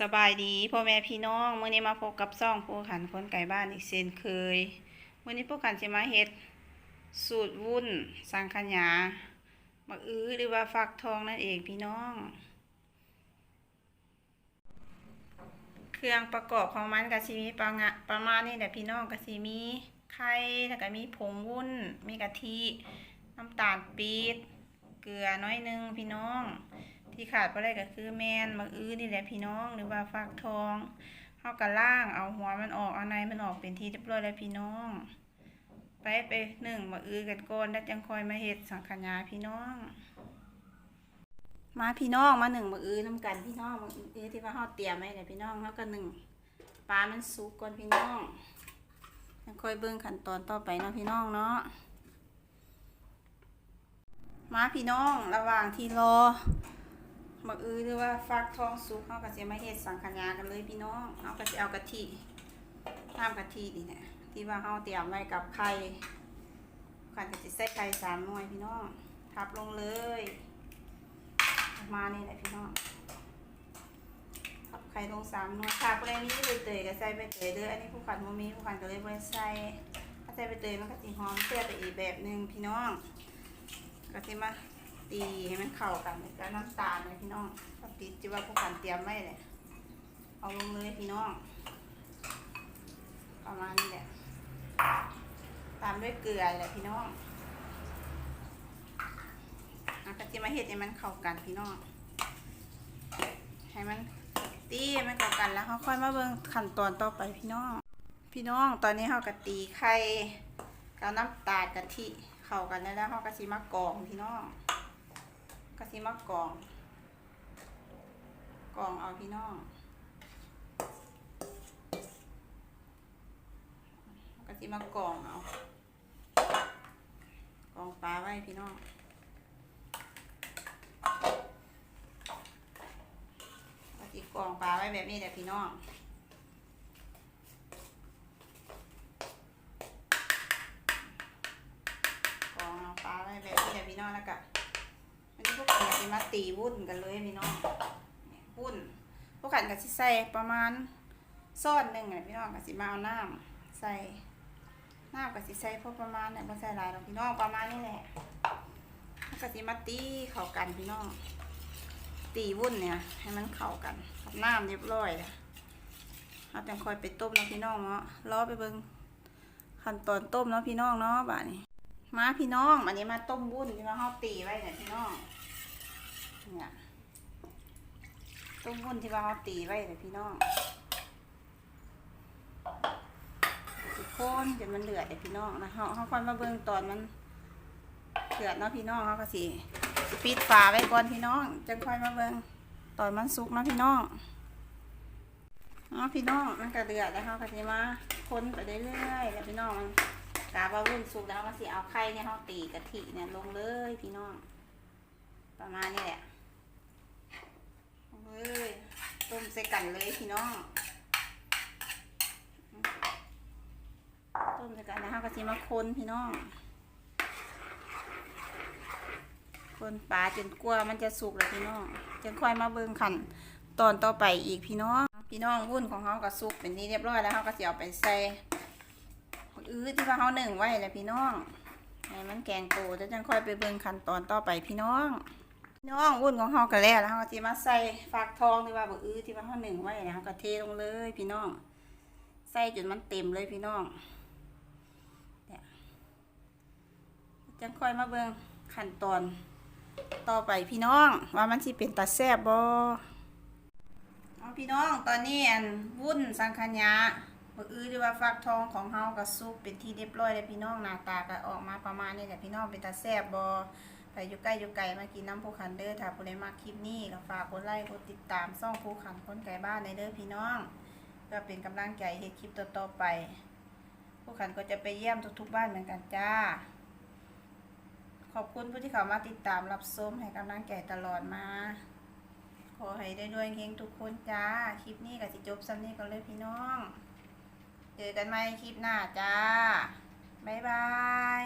สบายดีพ่อแม่พี่น้องเมื้อนี้มาพบกับซ่องผู้ขันคนไก่บ้านอีกเช่นเคยเมื้อนี้ผู้ขันจะมาเฮ็ดสูตรวุ้นสังขยาบักอื้อหรือว่าฟักทองนั่นเองพี่น้อง เครื่องประกอบของมันก็สิมีประงะประมาณนี้แหละพี่น้องก็สิมีไข่แล้วก็มีผงวุ้น มีกะทิน้ำตาลปี๊บเกลือน้อยหนึงพี่น้อง ที่ขาดไปได้ก็คือแมนมะอื้อนี่แหละพี่น้องหรือว่าฟักทองเฮากะล่างเอาหัวมันออกเอาในมันออกเป็นที่เรียบร้อยแล้วพี่น้อง ไปไปหนึ่งมะอื้อกันก่อนแล้วจังคอยมาเฮ็ดสังขยาพี่น้อง มาพี่น้องมาหนึ่งมะอื้อน้ำกันพี่น้องมะอื้อที่ว่าเฮาเตรียมไว้เนี่ยพี่น้องแล้วก็หนึ่งปลามันสุกก่อนพี่น้องจังคอยเบิ่งขั้นตอนต่อไปเนาะพี่น้องเนาะมาพี่น้องระหว่างที่รอ มักอือหรือว่าฟักทองสุกเขาก็จะมาเฮ็ดสังขยากันเลยพี่น้องเขาก็จะเอากะทิน้ำกะทินี่แหละที่ว่าเขาเตรียมไว้กับไข่ขันก็จะใส่ไข่สามหน่วยพี่น้องทับลงเลยมานี้แหละพี่น้องทับไข่ลงสามหน่วยถ้าผู้ใดมีใบเตยก็ใส่ใบเตยเด้ออันนี้ผู้ขันบ่มีผู้ขันก็เลยบ่ได้ใส่ถ้าใส่ใบเตยมันก็สิหอมเปรี้ยไปอีกแบบหนึงพี่น้องก็สิมา ตีให้มันเข้ากันแล้วน้ำตาลเลยพี่น้องกับติดจิว่าพวกกันเตรียมไว้เลยเอาลงเลยพี่น้อง ประมาณนี้แหละ ตามด้วยเกลือแหละพี่น้องแล้วก็จะมาเห็ดให้มันเข้ากันพี่น้อง ให้มันตีให้มันเข้ากันแล้วเขาค่อยมาเบิ่งขั้นตอนต่อไปพี่น้อง พี่น้องตอนนี้เขากะตีไข่กับน้ำตาลกะทิเข้ากันแล้วแล้วเขาก็สิมากรองพี่น้อง กะทิมากรอง กรองเอาพี่น้องกะทิมากรองเอา กรองปลาไว้พี่น้องกะทิกรองปลาไว้แบบนี้แหละพี่น้องกรองเอาปลาไว้แบบนี้แหละพี่น้องแล้วก็อัน พวกกันจะมาตีวุ่นกันเลยพี่น้องวุ่นพวกกันก็สิใส่ประมาณซ้อนหนึ่งอะพี่น้องก็สิมาเอาน้ำใส่น้ำก็สิใส่พอประมาณเนี่ยบ่ใส่หลายหรอกพี่น้องประมาณนี้แหละแล้วก็สิมาตีเข้ากันพี่น้องตีวุ่นเนี่ย ให้มันเข้ากันกับน้ำเรียบร้อยแล้วเราจะคอยไปต้มเนาะพี่น้องเนาะรอไปเบิ่งขั้นตอนต้มเนาะพี่น้องเนาะบ่านี้มาพี่น้องอันนี้มาต้มวุ้นที่ว่าเขาตีไว้เนี่ยพี่น้องเนี่ย ต้มวุ้นที่ว่าเขาตีไว้เนี่ยพี่น้องสิโคนจนมันเดือดเดี๋ยพี่น้องนะเขาเขาค่อยมาเบิ่งตอนมันเดือดเนาะพี่น้องเขาก็สิปิดฝาไว้ก่อนพี่น้องจังค่อยมาเบิ่งตอนมันสุกเนาะพี่น้องเนาะพี่น้องมันก็เดือดแล้วเขาก็สิมาคนไปเรื่อยๆแล้วพี่น้องมันกาบาวุ่นสุกแล้วก็สิเอาไข่เนี่ยเขาตีกะทิเนี่ยลงเลยพี่น้อง ประมาณนี้แหละ เลยต้มใส่กันเลยพี่น้องต้มใส่กันนะคะก็สิมาคนพี่น้องคนปลาจนกลัวมันจะสุกแล้วพี่น้องจะค่อยมาเบิ่งขันตอนต่อไปอีกพี่น้อง พี่น้องวุ่นของเขาก็สุกเป็นที่เรียบร้อยแล้วเขาก็สิเอาไปใส่อื้อที่ว่าเขาหนึ่งไว้แหละพี่น้องให้มันแกงโตจะจังค่อยไปเบิ่งขั้นตอนต่อไปพี่น้อง น้องวุ่นของเขากันแล้วแล้วเขาจะมาใส่ฝากทองที่ว่าบอื้อที่ว่าเขาหนึ่งไว้แล้วเขาก็เทลงเลย พี่น้อง ใส่จนมันเต็มเลยพี่น้องเนี่ยจังค่อยมาเบิ่งขั้นตอนต่อไปพี่น้อง ว่ามันสิเป็นตาแซ่บบ่เอาพี่น้องตอนนี้อันวุ่นสังขยามืออื้อหรือว่าฟักทองของเฮาก็ซุปเป็นที่เรียบร้อยแล้วพี่น้องหน้าตาก็ออกมาประมาณนี้แหละพี่น้องเป็นตาแซ่บบ่ ไปอยู่ใกล้อยู่ไกลมากินน้ำผู้ขันเด้อถ้าผู้ใดมักคลิปนี้ก็ฝากกดไลค์กดติดตามช่องผู้ขันคนไก่บ้านในเด้อพี่น้องเพื่อเป็นกำลังใจให้คลิปต่อๆไป ผู้ขันก็จะไปเยี่ยมทุกๆบ้านเหมือนกันจ้า ขอบคุณผู้ที่เข้ามาติดตามรับชมให้กำลังใจตลอดมา ขอให้ได้ด้วยเฮงทุกคนจ้า คลิปนี้ก็สิจบซ้ำนี้ก็เลยพี่น้อง เจอกันใหม่คลิปหน้าจ้าบ๊ายบาย